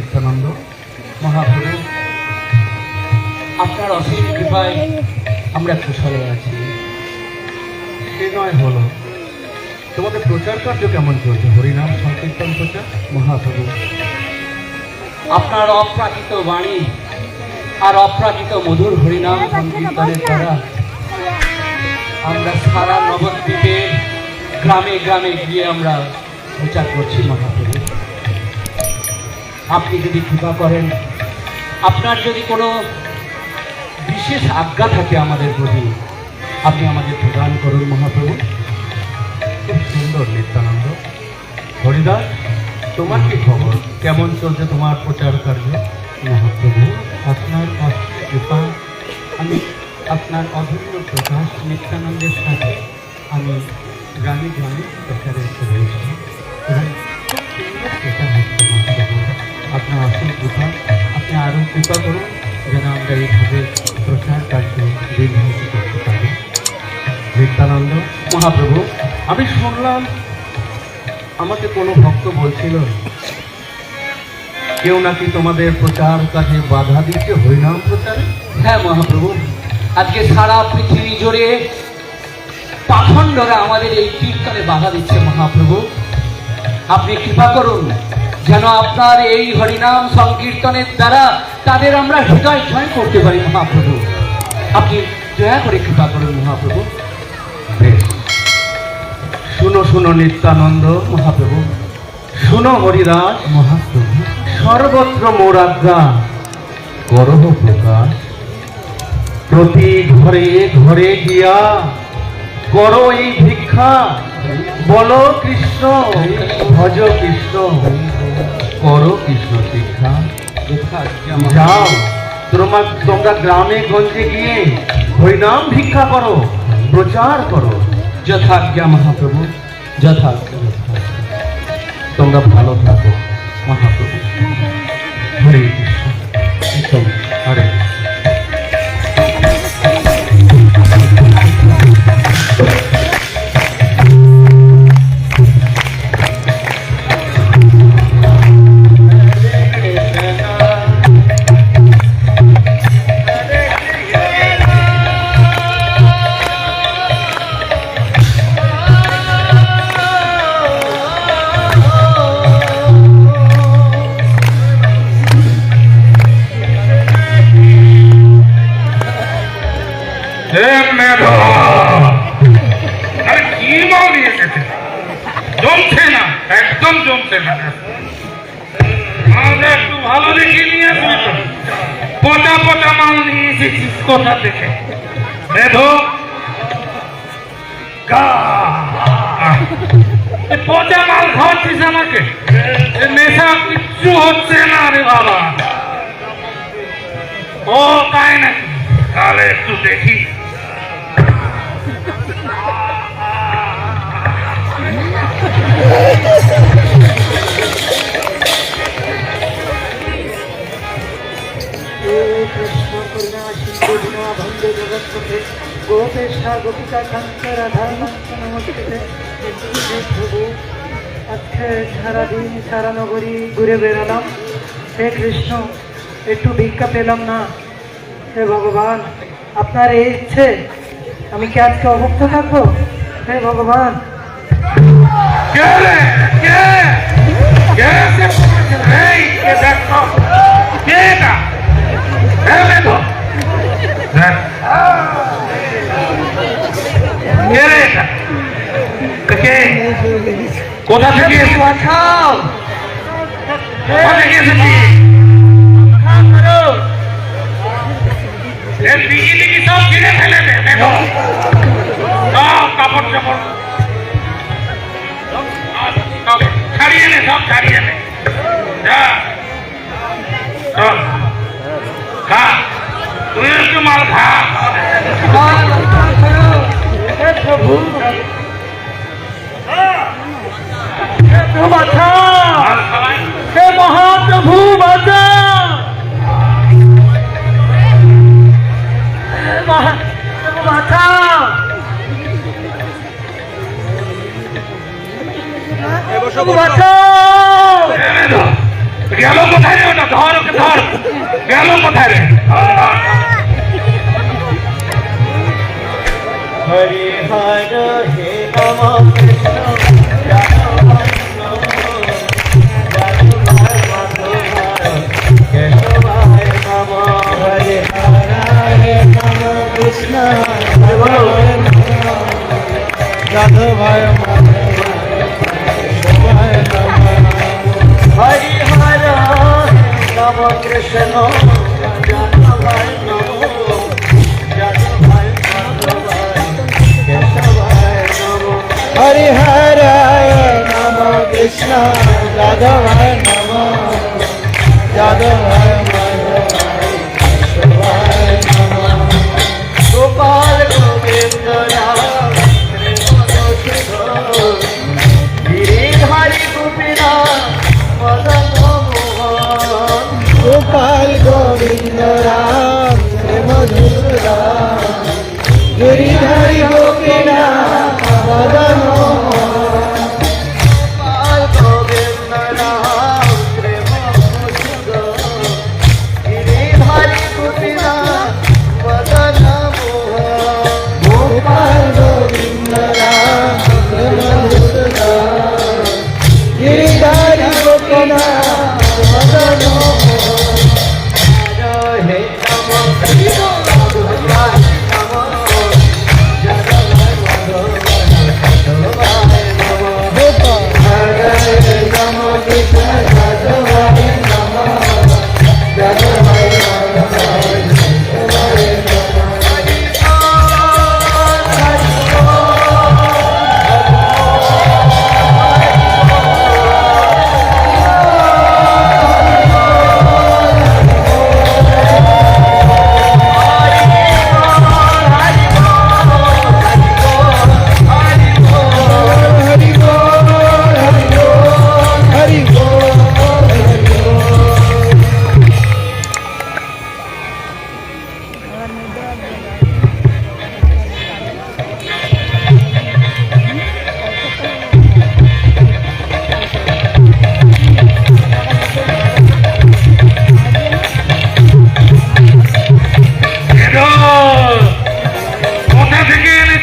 নিত্যানন্দ মহাপ্রভু আপনার অসীম কৃপায় আমরা কুশলে আছি। সে নয় হলো, তোমাদের প্রচার কার্য কেমন চলছে? হরিনাম সংকীর্তন প্রচার, মহাপ্রভু। আপনার অপ্রাকৃত বাণী আর অপ্রাকৃত মধুর হরিনাম সংকীর্তনের দ্বারা আমরা সারা নবদ্বীপে গ্রামে গ্রামে গিয়ে আমরা প্রচার করছি মহাপ্রভু। আপনি যদি কৃপা করেন, আপনার যদি কোনো বিশেষ আজ্ঞা থাকে আমাদের প্রতি, আপনি আমাদের প্রদান করুন মহাপ্রভু। খুব সুন্দর নিত্যানন্দ। হরিদাস, তোমার কি খবর? কেমন চলছে তোমার প্রচার কার্য? মহাপ্রভু, আপনার কৃপা, আমি আপনার অভিন্ন প্রকাশ নিত্যানন্দের সাথে আমি গ্রামে গ্রামে প্রচারে রয়েছি এবং আপনার অশেষ কৃপা আপনি আরও কৃপা করুন যেন আমরা এইভাবে প্রচার কার্য দীর্ঘায়িত করতে পারি। নিত্যানন্দ মহাপ্রভু, আমি শুনলাম আমাকে কোনো ভক্ত বলছিল, কেউ নাকি তোমাদের প্রচার কাজে বাধা দিচ্ছে হরিনাম প্রচারে? হ্যাঁ মহাপ্রভু, আজকে সারা পৃথিবী জুড়ে পাখণ্ডরা আমাদের এই কীর্তনে বাধা দিচ্ছে মহাপ্রভু। আপনি কৃপা করুন যেন আপনার এই হরিনাম সংকীর্তনের দ্বারা তাদের আমরা হৃদয় জয় করতে পারি মহাপ্রভু। আপনি দয়া করে কৃপা করুন মহাপ্রভু। বেশ। শুনো শুনো নিত্যানন্দ মহাপ্রভু। শুনো হরিদাস মহাপ্রভু। সর্বত্র মোরাজ্ঞা করহ প্রকাশ। প্রতি ঘরে ঘরে গিয়া করো এই ভিক্ষা। বলো কৃষ্ণ। ভজ কৃষ্ণ। করো কৃষ্ণ শিক্ষা যাও তোমার তোমরা গ্রামে গঞ্জে গিয়ে হরিনাম ভিক্ষা করো প্রচার করো যথাজ্ঞা মহাপ্রভু যথাজ্ঞা তোমরা ভালো থাকো মহাপ্রভু হরে পচা মাল নিয়ে খাওয়াচ্ছিস আমাকে? নেশা কিচ্ছু হচ্ছে না রে বাবা। ও, তাই নাকি? তাহলে একটু দেখি। গোপেশা গোপিকা কান্ত রাধা নমস্তে প্রভু আজকে সারাদিন সারা নগরী ঘুরে বেড়ালাম হে কৃষ্ণ একটু ভিক্ষা পেলাম না হে ভগবান আপনার এই ইচ্ছে আমি কি আজকে অভুক্ত থাকব হে ভগবান দেখো কোথা থেকে সব কিনে ফেলে দেখো। সব গেল কোথায় রে ওটা? ধর ওকে ধর। গেল কোথায় রে। হরি হর হে নম কৃষ্ণ। হরে হর নম কৃষ্ণ হরি হর নম কৃষ্ণ যাদবায় নম। যাদবায় গোপাল গোবিন্দ রাম গোবিন্দ রাম মধুর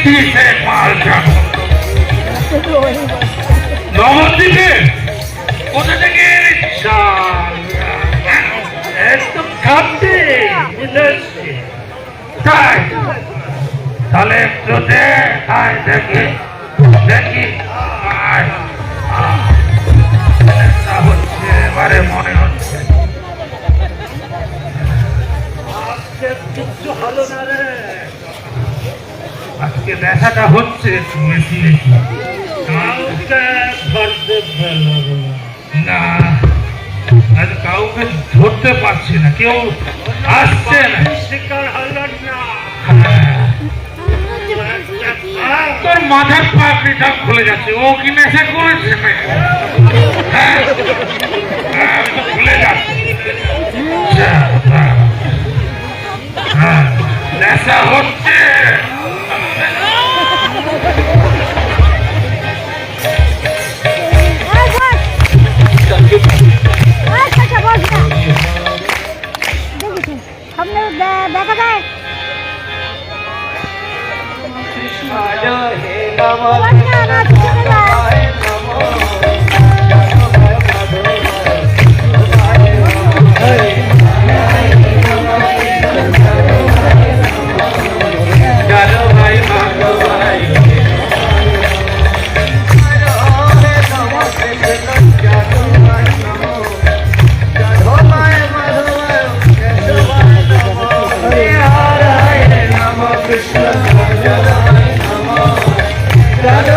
এই মালটা নবদ্বীপে কোথা থেকে। একদম খাদ্যে তাই তাহলে একটু দে দেখি দেখি কাউকে ধরতে না। আজ কাউকে ধরতে পারছি না। কেউ আসছে না। শিকার হলো না। তোর মাথার পাগড়িটা খুলে যাচ্ছে। ও কি নেশা করেছে? হ্যাঁ। হ্যাঁ, খুলে যাচ্ছে। হ্যাঁ। নেশা হচ্ছে। সামনে দে- দেখা যায়। হে নম না,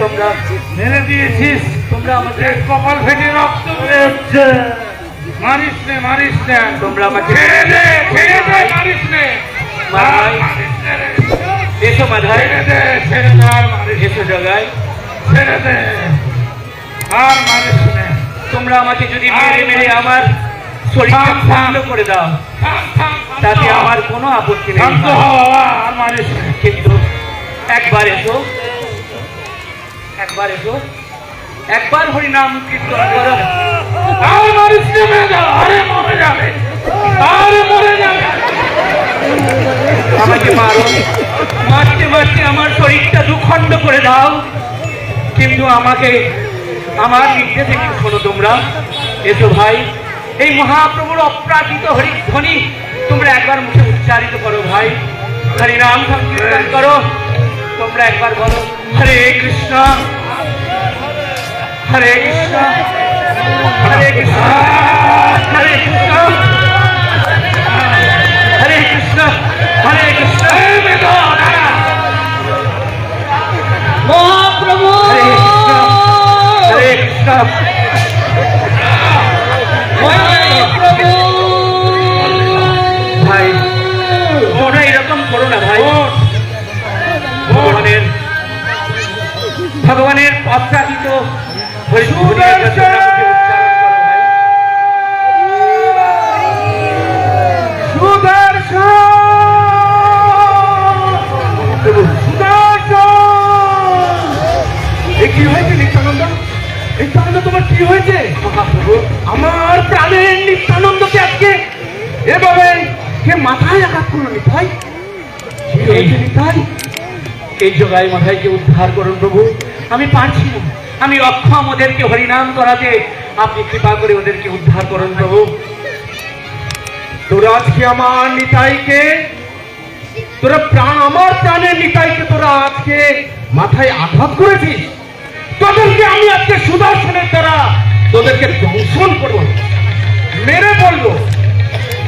তোমরা মেরে দিয়েছিস। তোমরা আমাকে কপাল ফেটে রক্ত বেরোচ্ছে মারিস নে মারিস নে। তোমরা আমাকে ছেড়ে দে ছেড়ে দে মারিস নে। আর। এসো মাধায় এসো ছেড়ে দে মারিস নে। তোমরা আমাকে যদি মেরে মেরে আমার শরীরটা থাম। করে দাও তাতে আমার কোনো আপত্তি নেই। কিন্তু একবার এসো। একবার এসো। একবার হরিনাম কীর্তন করো। আর মারিস নে মেয়েদা, আরে মরে যাবে। আরে মরে যাবে। আমাকে মারো। মারতে আমার শরীরটা দুখণ্ড করে দাও। কিন্তু আমাকে আমার নির্দেশ একটু শোনো তোমরা। এসো ভাই। এই মহাপ্রভুর অপ্রাকৃত হরিধ্বনি তোমরা একবার মুখে উচ্চারিত করো ভাই। হরিনাম সংকীর্তন করো। তোমরা একবার বলো হরে কৃষ্ণ হরে কৃষ্ণ হরে কৃষ্ণ হরে কৃষ্ণ হরে কৃষ্ণ হরে কৃষ্ণ। মহাপ্রভু হরে কৃষ্ণ হরে কৃষ্ণ মহাপ্রভু ভাই আমি ওদেরকে হরিনাম করাতে। আপনি কৃপা করে ওদেরকে উদ্ধার করুন প্রভু। তোরা আজকে আমার নিতাইকে, তোরা প্রাণ আমার নিতাইকে তোরা আজকে মাথায় আঘাত করেছিস। তোদেরকে আমি আজকে সুদর্শনের দ্বারা তোদেরকে দংশন করব। মেরে বলব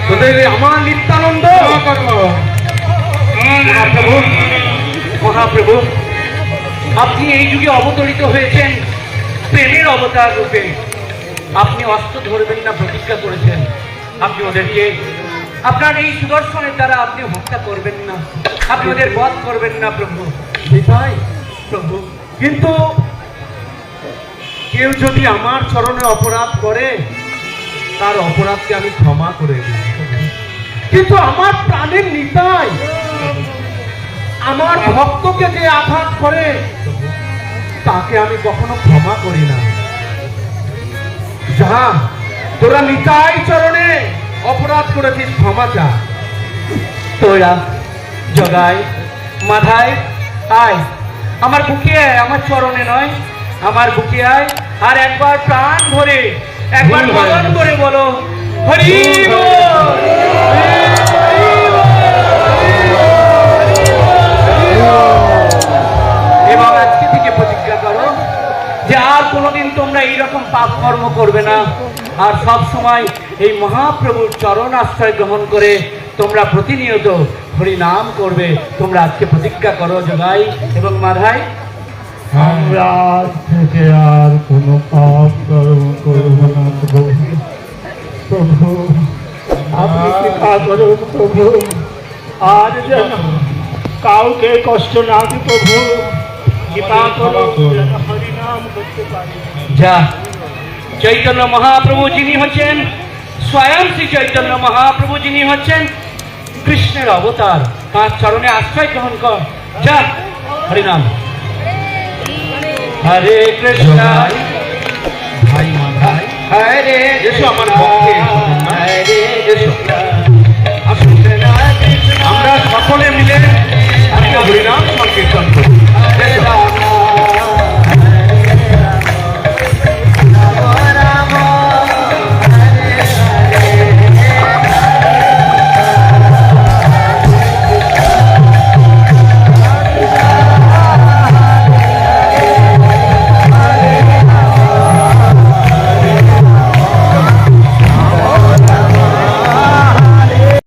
তোদের এই আমার নিত্যানন্দ। মহাপ্রভু মহাপ্রভু আপনি এই যুগে অবতরিত হয়েছেন প্রেমের অবতার রূপে। আপনি অস্ত্র ধরবেন না প্রতিজ্ঞা করেছেন। আপনি ওদেরকে আপনার এই সুদর্শনের দ্বারা আপনি হত্যা করবেন না। আপনি ওদের বধ করবেন না প্রভু। নিতাই প্রভু। কিন্তু কেউ যদি আমার চরণে অপরাধ করে তার অপরাধকে আমি ক্ষমা করে দিই। কিন্তু আমার প্রাণের নিতাই, আমার ভক্তকে যে আঘাত করে, তাকে আমি কখনো ক্ষমা করি না। যা, তোরা নিতাই চরণে অপরাধ করেছিস, ক্ষমা চা। তোরা জগায় মাথায় আয়। আমার বুকে আমার চরণে নয়, আমার বুকে আয়। আর একবার প্রাণ ভরে একবার গেছে। করে বলো। হরি। এবং আজকে থেকে প্রতিজ্ঞা করো যে আর কোনোদিন তোমরা এইরকম পাপ কর্ম করবে না। আর সব সময় এই মহাপ্রভুর চরণ আশ্রয় গ্রহণ করে তোমরা প্রতিনিয়ত হরি নাম করবে। তোমরা আজকে প্রতিজ্ঞা করো জগাই এবং মাধাই। আমরা কাউকে কষ্ট না দিই প্রভু যা। চৈতন্য মহাপ্রভু যিনি হচ্ছেন, স্বয়ং শ্রী চৈতন্য মহাপ্রভু যিনি হচ্ছেন, কৃষ্ণের অবতার। তাঁর চরণে আশ্রয় গ্রহণ কর। যা। হরিনাম। হরে কৃষ্ণ। ভাই মাথায় হরে এসো আমার তোমরা। হরে এসো